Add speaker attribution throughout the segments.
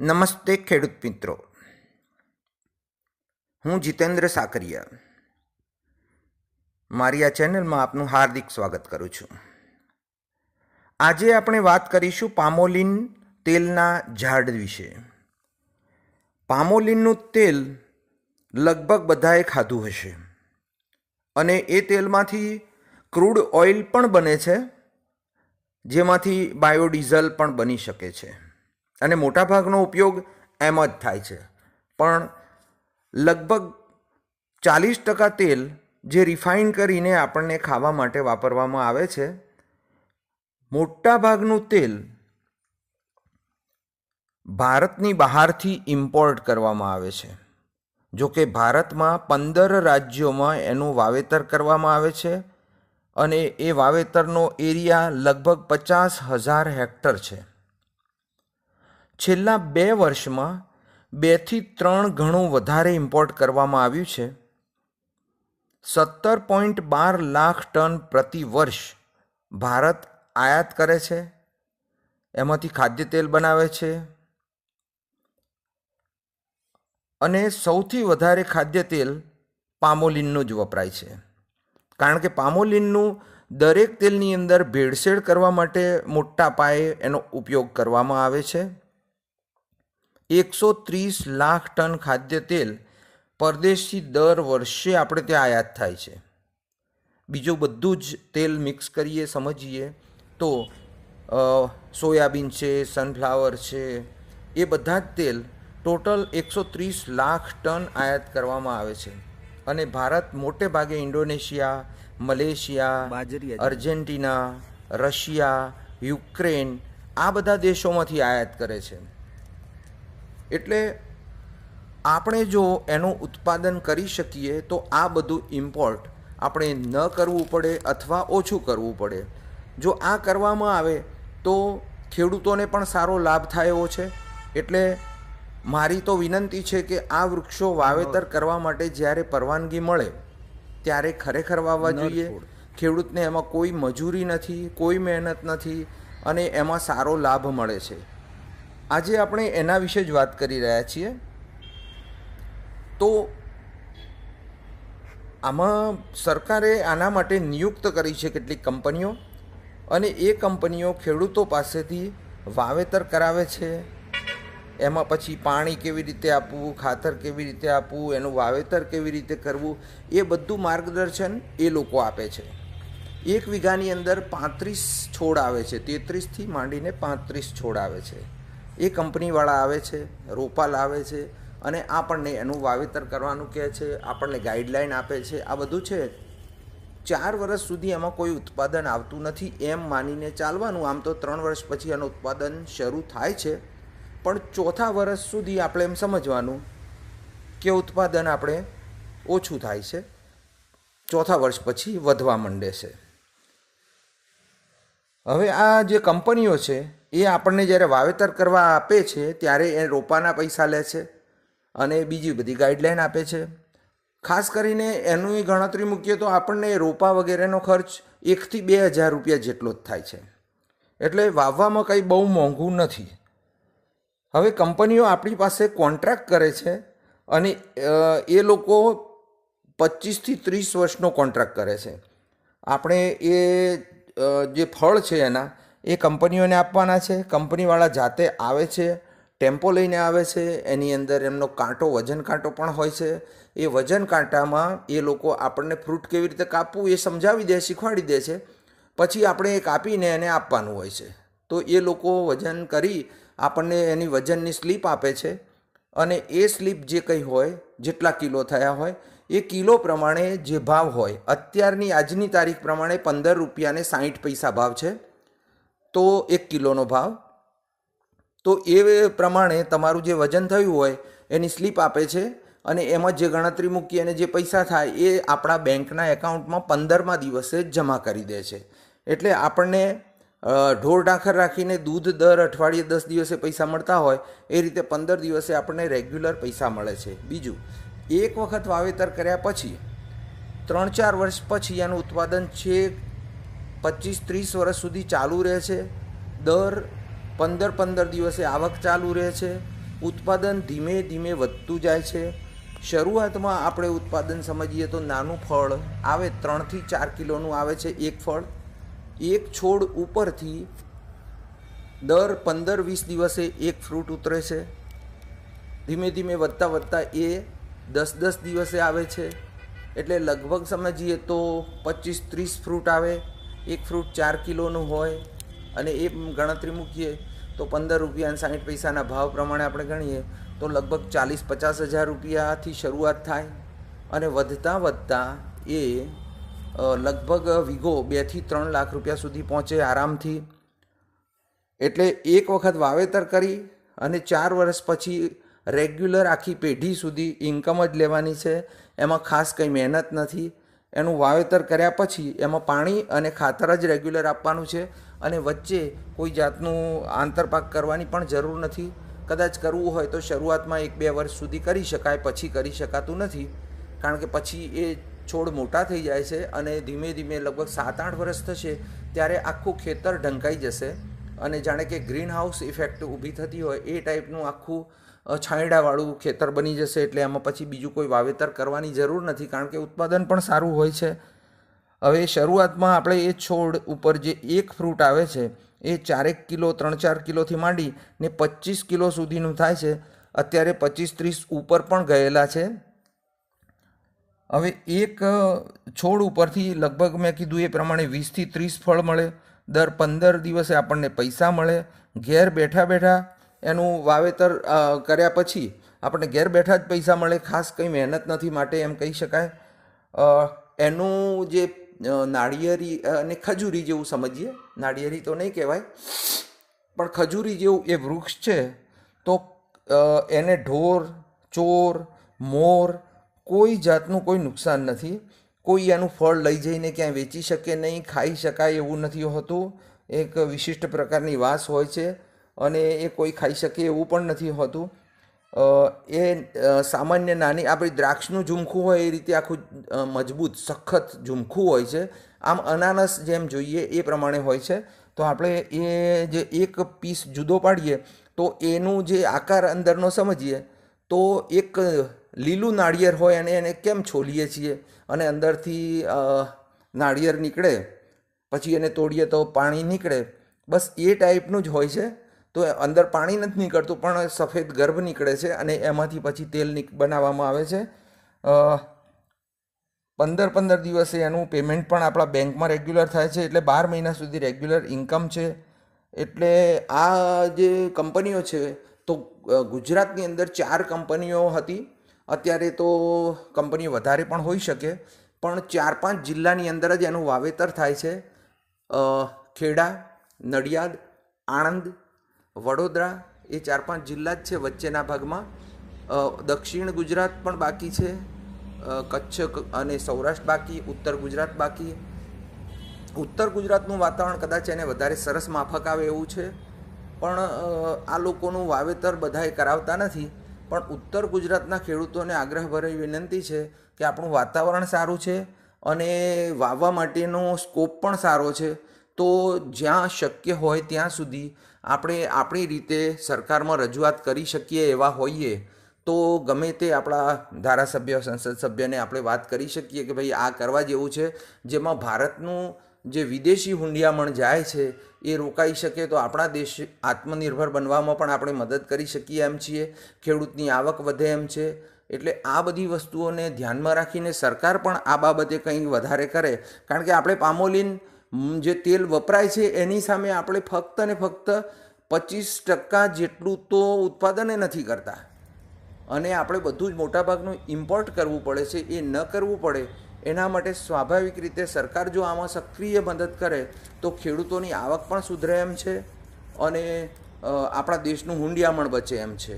Speaker 1: નમસ્તે ખેડૂત મિત્રો. હું જીતેન્દ્ર સાકરિયા. મારી આ ચેનલમાં આપનું હાર્દિક સ્વાગત કરું છું. આજે આપણે વાત કરીશું પામોલિન તેલના ઝાડ વિશે. પામોલિનનું તેલ લગભગ બધાએ ખાધું હશે. અને એ તેલમાંથી ક્રૂડ ઓઇલ પણ બને છે, જેમાંથી બાયોડીઝલ પણ બની શકે છે. અને મોટાભાગનો ઉપયોગ એમ જ થાય છે. પણ લગભગ ચાલીસ ટકા તેલ જે રિફાઇન કરીને આપણને ખાવા માટે વાપરવામાં આવે છે, મોટાભાગનું તેલ ભારતની બહારથી ઇમ્પોર્ટ કરવામાં આવે છે. જો કે ભારતમાં પંદર રાજ્યોમાં એનું વાવેતર કરવામાં આવે છે અને એ વાવેતરનો એરિયા લગભગ પચાસ હજાર હેક્ટર છે. છેલ્લા બે વર્ષમાં બેથી ત્રણ ગણું વધારે ઇમ્પોર્ટ કરવામાં આવ્યું છે. સત્તર પોઈન્ટ બાર લાખ ટન પ્રતિ વર્ષ ભારત આયાત કરે છે. એમાંથી ખાદ્ય તેલ બનાવે છે. અને સૌથી વધારે ખાદ્ય તેલ પામોલિનનું જ વપરાય છે. કારણ કે પામોલિનનું દરેક તેલની અંદર ભેળસેળ કરવા માટે મોટા પાયે એનો ઉપયોગ કરવામાં આવે છે. એકસો ત્રીસ લાખ ટન ખાદ્ય તેલ પરદેશથી દર વર્ષે આપણે ત્યાં આયાત થાય છે. બીજું બધું જ તેલ મિક્સ કરીએ સમજીએ તો સોયાબીન છે સનફ્લાવર છે એ બધા જ તેલ ટોટલ એકસો ત્રીસ લાખ ટન આયાત કરવામાં આવે છે. અને ભારત મોટે ભાગે Indonesia Malaysia Argentina Russia Ukraine આ બધા દેશોમાંથી આયાત કરે છે. એટલે આપણે જો એનું ઉત્પાદન કરી શકીએ તો આ બધું ઇમ્પોર્ટ આપણે ન કરવું પડે અથવા ઓછું કરવું પડે. જો આ કરવામાં આવે તો ખેડૂતોને પણ સારો લાભ થાય એવો છે. એટલે મારી તો વિનંતી છે કે આ વૃક્ષો વાવેતર કરવા માટે જ્યારે પરવાનગી મળે ત્યારે ખરેખર વાવવા જોઈએ. ખેડૂતને એમાં કોઈ મજૂરી નથી કોઈ મહેનત નથી અને એમાં સારો લાભ મળે છે. આજે આપણે એના વિશે જ વાત કરી રહ્યા છીએ. તો આમાં સરકારે આના માટે નિયુક્ત કરી છે કેટલીક કંપનીઓ અને એ કંપનીઓ ખેડૂતો પાસેથી વાવેતર કરાવે છે. એમાં પછી પાણી કેવી રીતે આપવું, ખાતર કેવી રીતે આપવું, એનું વાવેતર કેવી રીતે કરવું, એ બધું માર્ગદર્શન એ લોકો આપે છે. એક વીઘાની અંદર પાંત્રીસ છોડ આવે છે, તેત્રીસથી માંડીને પાંત્રીસ છોડ આવે છે. એ કંપનીવાળા આવે છે રોપા લાવે છે અને આપણને એનું વાવેતર કરવાનું કહે છે, આપણને ગાઈડલાઈન આપે છે. આ બધું છે. ચાર વર્ષ સુધી એમાં કોઈ ઉત્પાદન આવતું નથી એમ માનીને ચાલવાનું. આમ તો ત્રણ વર્ષ પછી એનું ઉત્પાદન શરૂ થાય છે. પણ ચોથા વર્ષ સુધી આપણે એમ સમજવાનું કે ઉત્પાદન આપણે ઓછું થાય છે. ચોથા વર્ષ પછી વધવા માંડે છે. હવે આ જે કંપનીઓ છે એ આપણને જ્યારે વાવેતર કરવા આપે છે, ત્યારે એ રોપાના પૈસા લે છે અને બીજી બધી ગાઈડલાઈન આપે છે. ખાસ કરીને એની ગણતરી મૂકીએ તો આપણને રોપા વગેરેનો ખર્ચ એકથી બે હજાર રૂપિયા જેટલો જ થાય છે. એટલે વાવવામાં કંઈ બહુ મોંઘું નથી. હવે કંપનીઓ આપણી પાસે કોન્ટ્રાક્ટ કરે છે અને એ લોકો પચીસથી ત્રીસ વર્ષનો કોન્ટ્રાક્ટ કરે છે. આપણે એ જે ફળ છે એના એ કંપનીઓને આપવાના છે. કંપનીવાળા જાતે આવે છે, ટેમ્પો લઈને આવે છે, એની અંદર એમનો કાંટો, વજન કાંટો પણ હોય છે. એ વજન કાંટામાં એ લોકો આપણને ફ્રૂટ કેવી રીતે કાપવું એ સમજાવી દે, શીખવાડી દે છે. પછી આપણે એ કાપીને એને આપવાનું હોય છે. તો એ લોકો વજન કરી આપણને એની વજનની સ્લીપ આપે છે. અને એ સ્લીપ જે કંઈ હોય, જેટલા કિલો થયા હોય, એ કિલો પ્રમાણે જે ભાવ હોય, અત્યારની આજની તારીખ પ્રમાણે પંદર રૂપિયાને સાહીઠ પૈસા ભાવ છે. તો એક કિલોનો ભાવ. તો એ પ્રમાણે તમારું જે વજન થયું હોય, એની સ્લીપ આપે છે અને એમાં જે ગણતરી મૂકી અને જે પૈસા થાય, એ આપણા બેંકના એકાઉન્ટમાં પંદરમા દિવસે જમા કરી દે છે. એટલે આપણને ઢોર ઢાંખર રાખીને દૂધ દર અઠવાડિયે દસ દિવસે પૈસા મળતા હોય, એ રીતે પંદર દિવસે આપણને રેગ્યુલર પૈસા મળે છે. બીજું, એક વખત વાવેતર કર્યા પછી, ત્રણ ચાર વર્ષ પછી એનું ઉત્પાદન છે પચીસ ત્રીસ વર્ષ સુધી ચાલુ રહે છે. દર પંદર પંદર દિવસે આવક ચાલુ રહે છે. ઉત્પાદન ધીમે ધીમે વધતું જાય છે. શરૂઆતમાં આપણે ઉત્પાદન સમજીએ તો નાનું ફળ આવે ત્રણથી ચાર કિલોનું આવે છે એક ફળ. એક છોડ ઉપરથી દર પંદર વીસ દિવસે એક ફ્રૂટ ઉતરે છે. ધીમે ધીમે વધતા વધતા એ દસ દસ દિવસે આવે છે. એટલે લગભગ સમજીએ તો પચીસ ત્રીસ ફ્રૂટ આવે. એક ફ્રૂટ ચાર કિલોનું હોય અને એ ગણતરી મૂકીએ તો પંદર રૂપિયા અને સાઠ પૈસાના ભાવ પ્રમાણે આપણે ગણીએ તો લગભગ ચાલીસ પચાસ હજાર રૂપિયાથી શરૂઆત થાય અને વધતાં વધતાં એ લગભગ વીઘો બેથી ત્રણ લાખ રૂપિયા સુધી પહોંચે આરામથી. એટલે એક વખત વાવેતર કરી અને ચાર વર્ષ પછી રેગ્યુલર આખી પેઢી સુધી ઇન્કમ જ લેવાની છે. એમાં ખાસ કંઈ મહેનત નથી. એનું વાવેતર કર્યા પછી એમાં પાણી અને ખાતર જ રેગ્યુલર આપવાનું છે અને વચ્ચે કોઈ જાતનું આંતરપાક કરવાની પણ જરૂર નથી. કદાચ કરવું હોય તો શરૂઆતમાં એક બે વર્ષ સુધી કરી શકાય, પછી કરી શકાતું નથી. કારણ કે પછી એ છોડ મોટા થઈ જાય છે અને ધીમે ધીમે લગભગ સાત આઠ વર્ષ થશે ત્યારે આખું ખેતર ઢંકાઈ જશે અને જાણે કે ગ્રીન હાઉસ ઇફેક્ટ ઊભી થતી હોય એ ટાઈપનું આખું છાંયડાવાળું ખેતર બની જશે એટલે એમાં પછી બીજું કોઈ વાવેતર કરવાની જરૂર નથી, કારણ કે ઉત્પાદન પણ સારું હોય છે. હવે શરૂઆતમાં આપણે એ છોડ ઉપર જે એક ફ્રૂટ આવે છે, એ ચારેક કિલો, ત્રણ ચાર કિલોથી માંડી ને પચીસ કિલો સુધીનું થાય છે. અત્યારે પચીસ ત્રીસ ઉપર પણ ગયેલા છે. હવે એક છોડ ઉપરથી લગભગ મેં કીધું એ પ્રમાણે વીસથી ત્રીસ ફળ મળે. દર પંદર દિવસે આપણને પૈસા મળે. ઘેર બેઠા બેઠા એનું વાવેતર કર્યા પછી આપણને ઘેર બેઠા જ પૈસા મળે, ખાસ કંઈ મહેનત નથી માટે એમ કહી શકાય. એનું જે નાળિયેરી અને ખજૂરી જેવું સમજીએ, નાળિયેરી તો નહીં કહેવાય, પણ ખજૂરી જેવું એ વૃક્ષ છે, તો એને ઢોર, ચોર, મોર, કોઈ જાતનું કોઈ નુકસાન નથી. કોઈ એનું ફળ લઈ જઈને ક્યાંય વેચી શકે નહીં, ખાઈ શકાય એવું નથી હોતું. એક વિશિષ્ટ પ્રકારની વાસ હોય છે. અને એ કોઈ ખાઈ શકે એવું પણ નથી હોતું. એ સામાન્ય નાની આપણી દ્રાક્ષનું ઝુમખું હોય એ રીતે આખું મજબૂત, સખત ઝુમખું હોય છે. આમ અનાનસ જેમ જોઈએ એ પ્રમાણે હોય છે. તો આપણે એ જે એક પીસ જુદો પાડીએ, તો એનું જે આકાર અંદરનો સમજીએ, તો એક લીલું નાળિયેર હોય અને એને કેમ છોલીએ છીએ? અને અંદરથી નાળિયેર નીકળે, પછી એને તોડીએ તો પાણી નીકળે. બસ એ ટાઈપનું જ હોય છે. તો અંદર પાણી નથી નીકળતું, પણ સફેદ ગર્ભ નીકળે છે અને એમાંથી પછી તેલ બનાવવામાં આવે છે. પંદર પંદર દિવસે એનું પેમેન્ટ પણ આપણા બેંકમાં રેગ્યુલર થાય છે, એટલે બાર મહિના સુધી રેગ્યુલર ઇન્કમ છે. એટલે આ જે કંપનીઓ છે, તો ગુજરાતની અંદર ચાર કંપનીઓ હતી. અત્યારે તો કંપનીઓ વધારે પણ હોઈ શકે, પણ ચાર પાંચ જિલ્લાની અંદર જ એનું વાવેતર થાય છે. ખેડા, નડિયાદ, આણંદ વડોદરા એ ચાર પાંચ જિલ્લા જ છે વચ્ચેના ભાગમાં. દક્ષિણ ગુજરાત પણ બાકી છે. કચ્છ અને સૌરાષ્ટ્ર બાકી, ઉત્તર ગુજરાત બાકી. ઉત્તર ગુજરાતનું વાતાવરણ કદાચ એને વધારે સરસ માફક આવે એવું છે. પણ આ લોકોનું વાવેતર બધાએ કરાવતા નથી. પણ ઉત્તર ગુજરાતના ખેડૂતોને આગ્રહભરી વિનંતી છે કે આપણું વાતાવરણ સારું છે અને વાવવા માટેનો સ્કોપ પણ સારો છે. તો જ્યાં શક્ય હોય ત્યાં સુધી આપણે આપણી રીતે સરકારમાં રજૂઆત કરી શકીએ એવા હોઈએ, તો ગમે તે આપણા ધારાસભ્ય, સંસદ સભ્યને આપણે વાત કરી શકીએ કે ભાઈ આ કરવા જેવું છે, જેમાં ભારતનું જે વિદેશી હુંડિયામણ જાય છે, એ રોકાઈ શકે તો આપણા દેશ આત્મનિર્ભર બનવામાં પણ આપણે મદદ કરી શકીએ એમ છીએ, ખેડૂતની આવક વધે એમ છે, એટલે આ બધી વસ્તુઓને ધ્યાનમાં રાખીને સરકાર પણ આ બાબતે કંઈ વધારે કરે. કારણ કે આપણે પામોલીન જે તેલ વપરાય છે, એની સામે આપણે ફક્ત ને ફક્ત પચીસ ટકા જેટલું તો ઉત્પાદન નથી કરતા. અને આપણે બધું જ મોટાભાગનું ઇમ્પોર્ટ કરવું પડે છે, એ ન કરવું પડે, એના માટે સ્વાભાવિક રીતે સરકાર જો આમાં સક્રિય મદદ કરે, તો ખેડૂતોની આવક પણ સુધરે એમ છે અને આપણા દેશનું હુંડિયામણ બચે એમ છે.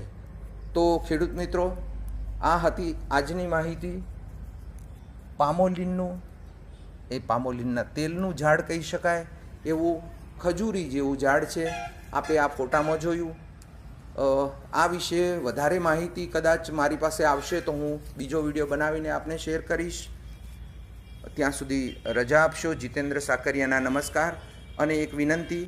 Speaker 1: તો ખેડૂત મિત્રો, આ હતી આજની માહિતી. પામોલિનનું એ પામોલીનના તેલનું ઝાડ કહી શકાય, એવું ખજૂરી જેવું ઝાડ છે. આપણે આ ફોટામાં જોયું. આ વિશે વધારે માહિતી કદાચ મારી પાસે આવશે તો હું બીજો વીડિયો બનાવીને આપને શેર કરીશ. ત્યાં સુધી રજા આપશો. જીતેન્દ્ર સાકરિયાના નમસ્કાર. અને એક વિનંતી,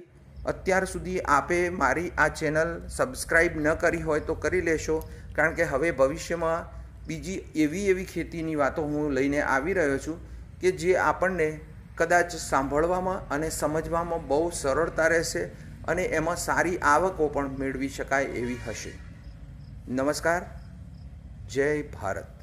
Speaker 1: અત્યાર સુધી આપે મારી આ ચેનલ સબસ્ક્રાઈબ ન કરી હોય તો કરી લેશો, કારણ કે હવે ભવિષ્યમાં બીજી એવી એવી ખેતીની વાતો હું લઈને આવી રહ્યો છું કે જે આપણને કદાચ સાંભળવામાં અને સમજવામાં બહુ સરળતા રહેશે અને એમાં સારી આવકો પણ મેળવી શકાય એવી હશે. નમસ્કાર. જય ભારત.